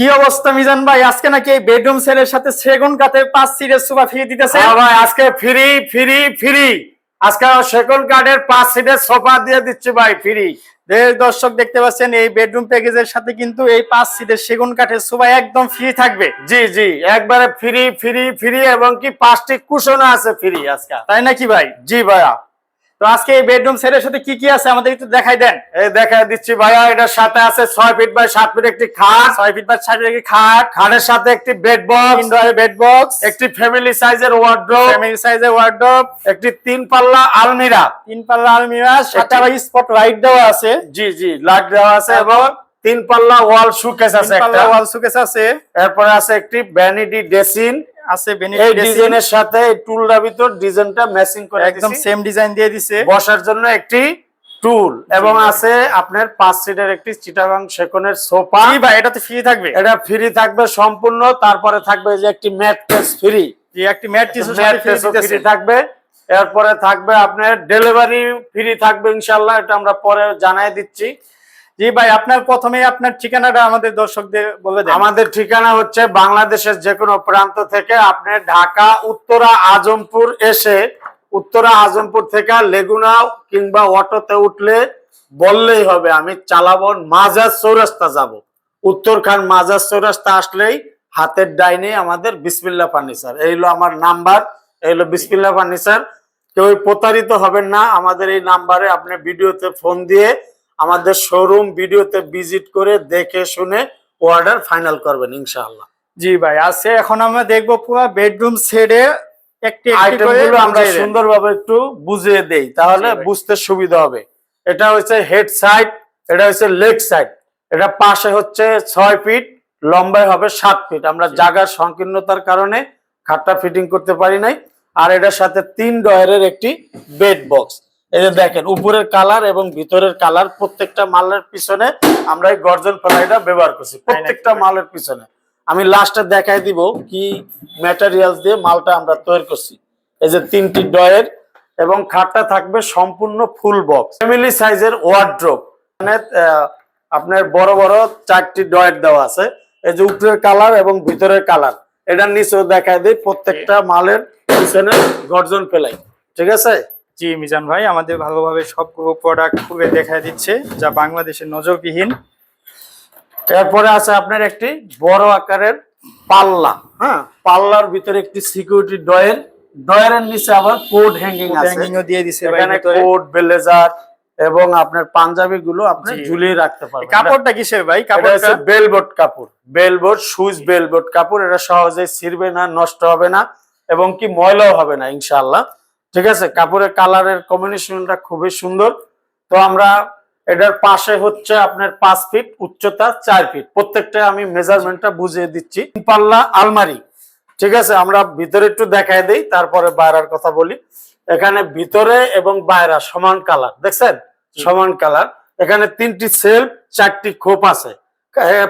কি অবস্থা মিজান ভাই? আজকে নাকি এই বেডরুম সেলের সাথে সেগুন কাঠের পাঁচ সিটের সোফা ফ্রি দিতেছে হ্যাঁ ভাই আজকে ফ্রি ফ্রি ফ্রি আজকে সেকেন্ড কার্ডের পাঁচ সিটের সোফা দিয়ে দিচ্ছি ভাই ফ্রি দেশ দর্শক দেখতে পাচ্ছেন এই বেডরুম প্যাকেজের সাথে কিন্তু এই পাঁচ সিটের সেগুন কাঠের সোফা একদম ফ্রি থাকবে। জি জি একবারে ফ্রি ফ্রি ফ্রি এবং কি পাঁচটি কুশনও আছে ফ্রি আজকে। তাই নাকি ভাই? জি ভাইয়া। তো আজকে এই বেডরুম সেলের সাথে কি কি আছে আমাদের একটু দেখাই দেন। এই দেখা দিচ্ছি ভাইয়া এটার সাথে আছে ছয় ফিট বাই সাত ফিট একটি খাট। ছয় ফিট বা ছয় ফিট খাট। খাটের সাথে একটি বেড বক্স বেড বক্স একটি ফ্যামিলি সাইজের ওয়ার্ড্রোব ফ্যামিলি সাইজের ওয়ার্ডরোব একটি তিন পাল্লা আলমিরা। তিন পাল্লা আলমিরা সাথে একটি- আবার স্পট লাইট দেওয়া আছে। জি জি লাইট দেওয়া আছে এবং তিন পাল্লা ওয়াল সুকেস আছে একটা। ওয়াল সুকেস আছে। এরপরে আছে একটি ভ্যানিটি ড্রেসিং আছে এই ডিজাইনের সাথে এই টুলটার ভিতর ডিজাইনটা ম্যাচিং করে একদম সেম ডিজাইন দিয়ে দিছে। বসার জন্য একটি টুল এবং আছে আপনার পাঁচ সিটের একটি চিটাগাং সেকনের সোফা। ভাই এটা তো ফ্রি থাকবে। এটা ফ্রি থাকবে সম্পূর্ণ তারপরে থাকবে যে একটি ম্যাট্রেস ফ্রি একটি ম্যাট ফ্রি ফ্রি থাকবে। এরপরে থাকবে আপনার ডেলিভারি ফ্রি থাকবে ইনশাল্লাহ এটা আমরা পরে জানাই দিচ্ছি। জি ভাই, আপনার প্রথমে আপনার ঠিকানাটা আমাদের দর্শকদের বলে দেন। আমাদের ঠিকানা হচ্ছে বাংলাদেশের যে কোনো প্রান্ত থেকে আপনি ঢাকা, উত্তরা, আজমপুর এসে উত্তরা, আজমপুর থেকে লেগুনা কিংবা অটোতে উঠলে বললেই হবে, আমি চালাবো মাজার চৌরাস্তা যাব। উত্তরখান মাজার চৌরাস্তা আসলেই হাতের ডাইনে আমাদের বিসমিল্লা ফার্নিচার। এই হলো আমার নাম্বার, এই হলো বিসমিল্লা ফার্নিচার। কেউ প্রতারিত হবেন না, আমাদের এই নাম্বারে আপনি ভিডিওতে ফোন দিয়ে আমাদের শোরুম ভিডিওতে ভিজিট করে দেখে শুনে অর্ডার ফাইনাল করবেন ইনশাআল্লাহ। জি ভাই আছে এখন আমরা দেখব পুরো বেডরুম সেটে একটি একটি আইটেম আমরা সুন্দরভাবে একটু বুঝিয়ে দেই তাহলে বুঝতে সুবিধা হবে। এটা হচ্ছে হেড সাইড এটা হচ্ছে লেগ সাইড এটা পাশে হচ্ছে ছয় ফিট লম্বায় হবে সাত ফিট আমরা জায়গার সংকীর্ণতার কারণে খাটটা ফিটিং করতে পারি নাই। আর এটার সাথে তিন ডয়ারের একটি বেড বক্স এই যে দেখেন উপরের কালার এবং ভিতরের কালার প্রত্যেকটা মালের পিছনে আমরা এই গর্জন ফ্লাইটা ব্যবহার করছি প্রত্যেকটা মালের পিছনে। আমি লাস্টে দেখাই দিব কি ম্যাটেরিয়ালস দিয়ে মালটা আমরা তৈরি করছি। এই যে তিনটি ডয়ের এবং খাটটা থাকবে সম্পূর্ণ ফুল বক্স ফ্যামিলি সাইজের ওয়ার্ড্রোপ মানে আপনার বড় বড় চারটি ডয়ের দেওয়া আছে। এই যে উপরের কালার এবং ভিতরের কালার এটার নিচেও দেখায় দিই প্রত্যেকটা মালের পিছনে গর্জন ফেলাই। ঠিক আছে? জি মিজান ভাই আমাদের ভালোভাবে সব প্রোডাক্ট খুলে দেখা দিচ্ছে যা বাংলাদেশের নজরবিহীন। এরপরে আছে আপনার একটি বড় আকারের পাল্লা হ্যাঁ? পাল্লার ভিতরে একটি সিকিউরিটি ডয়ের ডয়ের নিচে আবার কোড হ্যাঙ্গিং আছে। হ্যাঙ্গিংও দিয়ে দিছে এখানে। কোট ব্লেজার এবং আপনার পাঞ্জাবি গুলো আপনি ঝুলিয়ে রাখতে পারবেন। কাপড়টা কিসের ভাই? কাপড়টা বেলবোট কাপড়। বেলবোট সুইচ বেলবোট কাপড় এটা সহজে ছিঁড়বে না নষ্ট হবে না এবং কি ময়লাও হবে না ইনশাআল্লাহ। ঠিক আছে? কাপড়ের কালারের কম্বিনেশনটা খুবই সুন্দর। তো আমরা এটার পাশে হচ্ছে আপনার পাঁচ ফিট উচ্চতা চার ফিট প্রত্যেকটা আমি মেজারমেন্টটা বুঝিয়ে দিচ্ছি। পাল্লা আলমারি। ঠিক আছে? আমরা ভিতরে একটু দেখায় দেই তারপরে বাইরের কথা বলি। এখানে ভিতরে এবং বাইরা সমান কালার দেখছেন? সমান কালার এখানে তিনটি সেলফ চারটি খোপ আছে।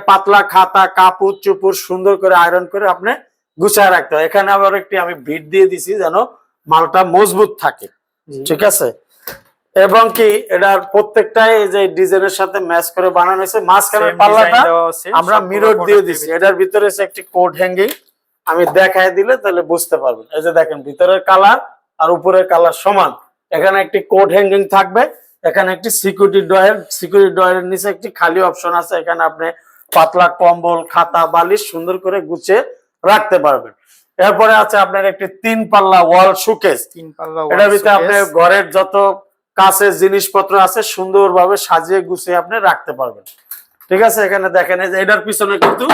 পাতলা খাতা কাপড় চুপুর সুন্দর করে আয়রন করে আপনি গুছায় রাখতে হয়। এখানে আবার একটি আমি ভিট দিয়ে দিছি যেন মালটা মজবুত থাকে ঠিক আছে? এবং কি এটার প্রত্যেকটাই যে ডিজাইনের সাথে ম্যাচ করে বানানো হয়েছে মাঝখানের পাল্লাটা আমরা মিরর দিয়ে দিছি। এটার ভিতরে একটি কোড হ্যাঙ্গিং আমি দেখায় দিলে তাহলে বুঝতে পারবেন। এই যে দেখেন ভিতরের কালার আর উপরের কালার সমান। এখানে একটি কোড হ্যাঙ্গিং থাকবে এখানে একটি সিকিউরিটি ডয়ের সিকিউরিটি ডয়ের নিচে একটি খালি অপশন আছে। এখানে আপনি পাতলা কম্বল খাতা বালিশ সুন্দর করে গুছিয়ে রাখতে পারবেন। এরপরে আছে আপনার একটি তিন পাল্লা ওয়াল সুকেস তিন পাল্লা এটার ভিতরে আপনি ঘরের যত কাছের জিনিসপত্র আছে সুন্দরভাবে সাজিয়ে গুছিয়ে আপনি রাখতে পারবেন। ঠিক আছে এখানে দেখেন এটার পিছনে কিন্তু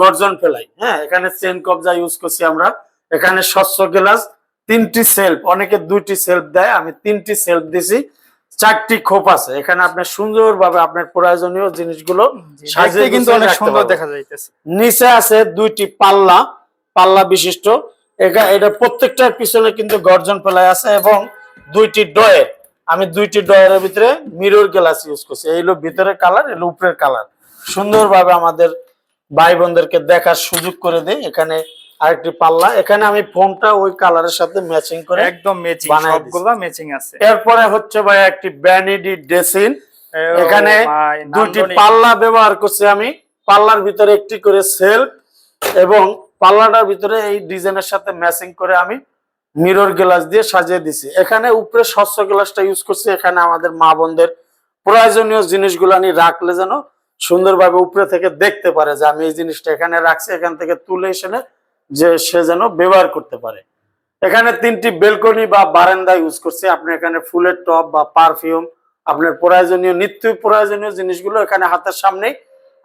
গর্জন ফেলাই। হ্যাঁ এখানে চেন কবজা ইউজ করছি আমরা। এখানে স্বচ্ছ গ্লাস তিনটি সেলফ। অনেকে দুইটি সেলফ দেয় আমি তিনটি সেলফ দিছি। চারটি খোপ আছে। এখানে আপনি সুন্দরভাবে আপনার প্রয়োজনীয় জিনিসগুলো সাজিয়ে কিন্তু অনেক সুন্দর দেখা যাইতেছে। নিচে আছে দুইটি পাল্লা। পাল্লা বিশিষ্ট। এটা এটা প্রত্যেকটার পিছনে কিন্তু গর্জন ফেলায় আছে এবং দুইটি ডয়ের আমি দুইটি ডয়ের ভিতরে মিরর গ্লাস ইউজ করছি। এই হলো ভিতরের কালার এলো উপরের কালার সুন্দরভাবে আমাদের ভাই বোনদেরকে দেখার সুযোগ করে দেয় এখানে আরেকটি পাল্লা। এখানে আমি ফোনটা ওই কালারের সাথে ম্যাচিং করে একদম ম্যাচিং বানায় দিছে। ম্যাচিং আছে। এরপরে হচ্ছে ভাই একটি ব্যানিডি ড্রেসিন ও এখানে দুইটি পাল্লা ব্যবহার করছি আমি। পাল্লার ভিতরে একটি করে সেল এবং পাল্লাটার ভিতরে এই ডিজাইনের সাথে ম্যাচিং করে আমি মিরর গ্লাস দিয়ে সাজিয়ে দিছি। এখানে উপরে স্বচ্ছ গ্লাসটা ইউজ করছি। এখানে আমাদের মা বোনদের প্রয়োজনীয় জিনিসগুলো আমি রাখলে যেন সুন্দরভাবে উপরে থেকে দেখতে পারে যে আমি এই জিনিসটা এখানে রাখছি। এখান থেকে তুলে এসে যে সে যেন ব্যবহার করতে পারে। এখানে তিনটি বেলকনি বা বারান্দা ইউজ করছি। আপনি এখানে ফুলের টপ বা পারফিউম, আপনার প্রয়োজনীয়, নিত্য প্রয়োজনীয় জিনিসগুলো এখানে হাতের সামনেই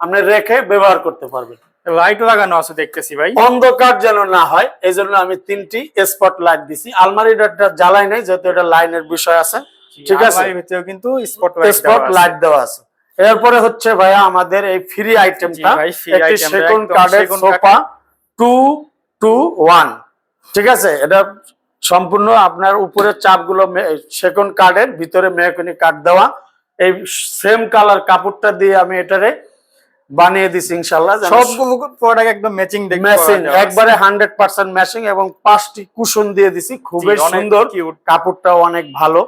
আপনি রেখে ব্যবহার করতে পারবেন। লাইট লাগানো আছে দেখতেছি ভাই। অন্ধকার যেন না হয় এই জন্য আমি তিনটি স্পট লাইট দিছি। আলমারিটা জ্বালাই নাই যেহেতু এটা লাইনের বিষয় আছে। ঠিক আছে? ভিতরেও কিন্তু স্পট লাইট স্পট লাইট দেওয়া আছে। এরপরে হচ্ছে ভাইয়া আমাদের এই ফ্রি আইটেমটা একটি কাঠের সেগুন সোফা টু টু ওয়ান ঠিক আছে? এটা সম্পূর্ণ আপনার উপরের চাপগুলো সেগুন কাঠের ভিতরে মেহকনি কাঠ দেওয়া। এই সেম কালার কাপড়টা দিয়ে আমি এটারে বানিয়ে দিছি ইনশাল্লাহ সবগুলো প্রোডাক্ট একদম ম্যাচিং ম্যাচিং একবারে হান্ড্রেড পার্সেন্ট ম্যাচিং এবং পাঁচটি কুশন দিয়ে দিছি। খুবই সুন্দর। কাপড়টাও অনেক ভালো।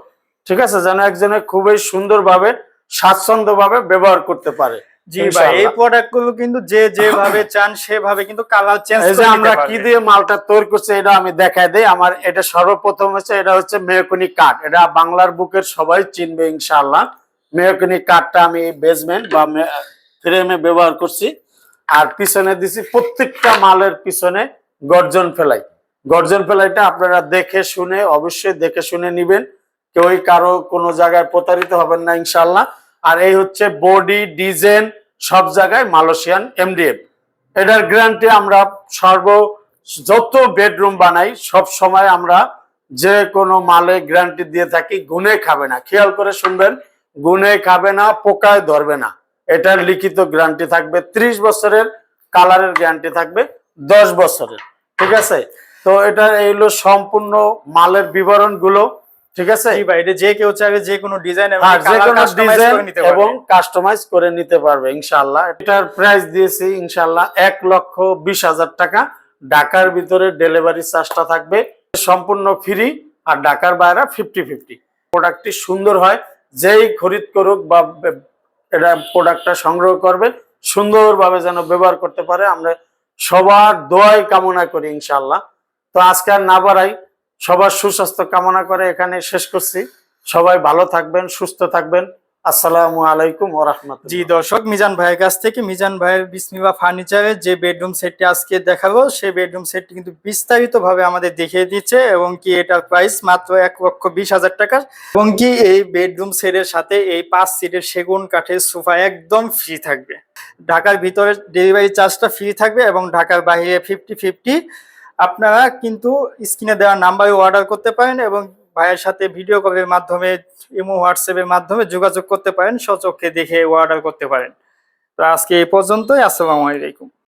ঠিক আছে? যেন একজনে খুবই সুন্দরভাবে স্বাচ্ছন্দ্য ভাবে ব্যবহার করতে পারে। জি ভাই এই ইনশাআল্লাহ। প্রোডাক্টগুলো কিন্তু যে যেভাবে চান সেভাবে কিন্তু কালার চেঞ্জ এই আমরা কি দিয়ে মালটা তৈরি করছি এটা আমি দেখাই দেই। আমার এটা সর্বপ্রথম হচ্ছে এটা হচ্ছে মেয়কনি কাঠ। এটা বাংলার বুকের সবাই চিনবে ইনশাআল্লাহ। মেয়কনি কাঠটা আমি বেসমেন্ট বা ফ্রেমে ব্যবহার করছি, আর পিছনে দিছি প্রত্যেকটা মালের পিছনে গর্জন ফেলাই। গর্জন ফেলাইটা আপনারা দেখে শুনে, অবশ্যই দেখে শুনে নিবেন। কেউই কারও কোনো জায়গায় প্রতারিত হবেন না ইনশাল্লাহ আর এই হচ্ছে বডি, ডিজাইন, সব জায়গায় মালয়েশিয়ান এমডিএফ এটার গ্যারান্টি আমরা সর্ব, যত বেডরুম বানাই, সব সময় আমরা যে কোনো মালে গ্যারান্টি দিয়ে থাকি, গুনে খাবে না। খেয়াল করে শুনবেন, গুনে খাবে না, পোকায় ধরবে না। এটার লিখিত গ্যারান্টি থাকবে ত্রিশ বছরের কালারের গ্যারান্টি থাকবে দশ বছরের ঠিক আছে? তো এটা এইগুলো সম্পূর্ণ মালের বিবরণগুলো ঠিক আছে? যে কেউ চাইবে যে কোনো ডিজাইন হ্যাঁ যে কোনো ডিজাইন এবং কাস্টমাইজ করে নিতে পারবে ইনশাআল্লাহ। এটার প্রাইস দিয়েছি ইনশাল্লাহ এক লক্ষ বিশ হাজার টাকা। ঢাকার ভিতরে ডেলিভারি চার্জটা থাকবে সম্পূর্ণ ফ্রি আর ঢাকার বাইরে ফিফটি ফিফটি প্রোডাক্টটি সুন্দর হয় যেই খরিদ করুক বে- এটা প্রোডাক্টটা সংগ্রহ করবে, সুন্দরভাবে যেন ব্যবহার করতে পারে। আমরা সবার দোয়াই কামনা করি ইনশাল্লাহ তো আজকে আর না বাড়াই, সবার সুস্বাস্থ্য কামনা করে এখানে শেষ করছি। সবাই ভালো থাকবেন, সুস্থ থাকবেন। আসসালামু আলাইকুম ও জি দর্শক, মিজান ভাইয়ের কাছ থেকে মিজান ভাইয়ের বিসমিবা ফার্নিচারের যে বেডরুম সেটটি আজকে দেখাবো, সেই বেডরুম সেটটি কিন্তু বিস্তারিত ভাবে আমাদের দেখিয়ে দিচ্ছে এবং কি এটার প্রাইস মাত্র এক লক্ষ বিশ হাজার টাকা এবং কি এই বেডরুম সেটের সাথে এই পাঁচ সিটের সেগুন কাঠের সোফা একদম ফ্রি থাকবে। ঢাকার ভিতরে ডেলিভারি চার্জটা ফ্রি থাকবে এবং ঢাকার বাইরে ফিফটি ফিফটি আপনারা কিন্তু স্ক্রিনে দেওয়া নাম্বারে অর্ডার করতে পারেন এবং ভাইয়ের সাথে ভিডিও কলের মাধ্যমে, ইমো হোয়াটসঅ্যাপের মাধ্যমে যোগাযোগ করতে পারেন, স্বচক্ষে দেখে অর্ডার করতে পারেন। তো আজকে এই পর্যন্তই, আসসালামু আলাইকুম।